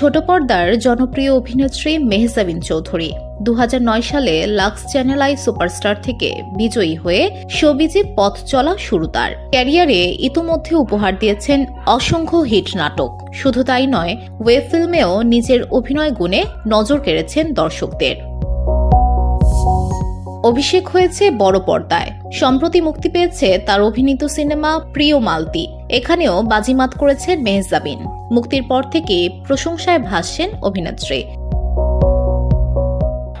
ছোট পর্দার জনপ্রিয় অভিনেত্রী মেহজাবিন চৌধুরী। দু হাজার নয় সালে লাক্স চ্যানেল আই সুপারস্টার থেকে বিজয়ী হয়ে শোবিজে পথ চলা শুরু তার। ক্যারিয়ারে ইতোমধ্যে উপহার দিয়েছেন অসংখ্য হিট নাটক। শুধু তাই নয়, ওয়েব ফিল্মেও নিজের অভিনয় গুণে নজর কেড়েছেন দর্শকদের। অভিষেক হয়েছে বড় পর্দায়। সম্প্রতি মুক্তি পেয়েছে তার অভিনীত সিনেমা প্রিয় মালতি। এখানেও বাজিমাত করেছেন মেহজাবিন। মুক্তির পর থেকে প্রশংসায় ভাসছেন অভিনেত্রী।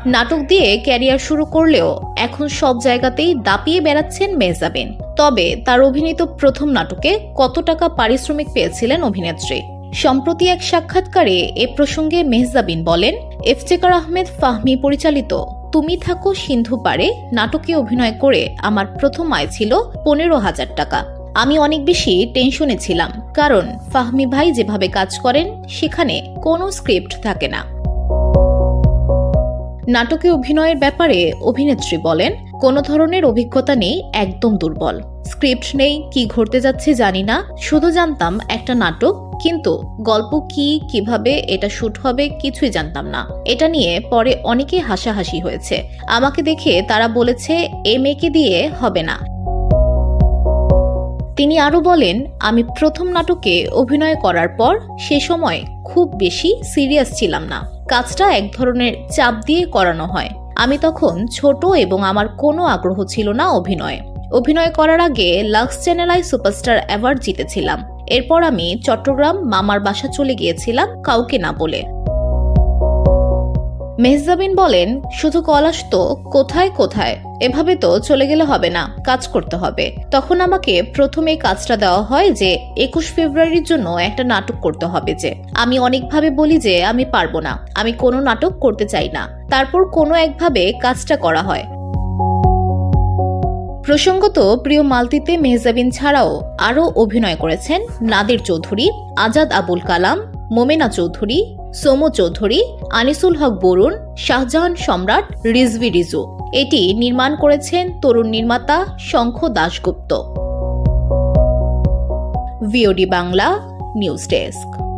নাটক দিয়ে ক্যারিয়ার শুরু করলেও এখন সব জায়গাতেই দাপিয়ে বেড়াচ্ছেন মেহজাবিন। তবে তার অভিনীত প্রথম নাটকে কত টাকা পারিশ্রমিক পেয়েছিলেন অভিনেত্রী? সম্প্রতি এক সাক্ষাৎকারে এ প্রসঙ্গে মেহজাবিন বলেন ইফতেকার আহমেদ ফাহমি পরিচালিত তুমি থাকো সিন্ধু পারে নাটকে অভিনয় করে আমার প্রথম আয় ছিল পনেরো হাজার টাকা। আমি অনেক বেশি টেনশনে ছিলাম, কারণ ফাহমি ভাই যেভাবে কাজ করেন, সেখানে কোনো স্ক্রিপ্ট থাকে না। নাটকে অভিনয়ের ব্যাপারে অভিনেত্রী বলেন, কোনো ধরনের অভিজ্ঞতা নেই, একদম দুর্বল। স্ক্রিপ্ট নেই, কি ঘটতে যাচ্ছে জানি না, শুধু জানতাম একটা নাটক, কিন্তু গল্প কি, কীভাবে এটা শুট হবে কিছুই জানতাম না। এটা নিয়ে পরে অনেকে হাসাহাসি হয়েছে। আমাকে দেখে তারা বলেছে, এ মেয়েকে দিয়ে হবে না। তিনি আরও বলেন, আমি প্রথম নাটকে অভিনয় করার পর সে সময় খুব বেশি সিরিয়াস ছিলাম না। কাজটা এক ধরনের চাপ দিয়ে করানো হয়। আমি তখন ছোট এবং আমার কোনো আগ্রহ ছিল না অভিনয়ে। অভিনয় করার আগে Lux channel I superstar award জিতেছিলাম। এরপর আমি চট্টগ্রাম মামার বাসা চলে গিয়েছিলাম কাউকে না বলে। মেহজাবিন বলেন, শুধু কলাস তো, কোথায় কোথায়? এভাবে তো চলে গেলে হবে না, কাজ করতে হবে। তখন আমাকে প্রথমে কাজটা দেওয়া হয় যে, একুশ ফেব্রুয়ারির জন্য একটা নাটক করতে হবে যে, আমি অনেকভাবে বলি যে, আমি পারব না, আমি কোনো নাটক করতে চাই না। তারপর কোনো একভাবে কাজটা করা হয়। প্রসঙ্গত, প্রিয় মালতিতে মেহজাবিন ছাড়াও আরও অভিনয় করেছেন নাদির চৌধুরী, আজাদ আবুল কালাম মোমেনা চৌধুরী, সোমো চৌধুরী, আনিসুল হক বরুণ, শাহজাহান সম্রাট, রিজভি রিজু। এটি নির্মাণ করেছেন তরুণ নির্মাতা Shankha Dasgupta. VOD Bangla, news desk.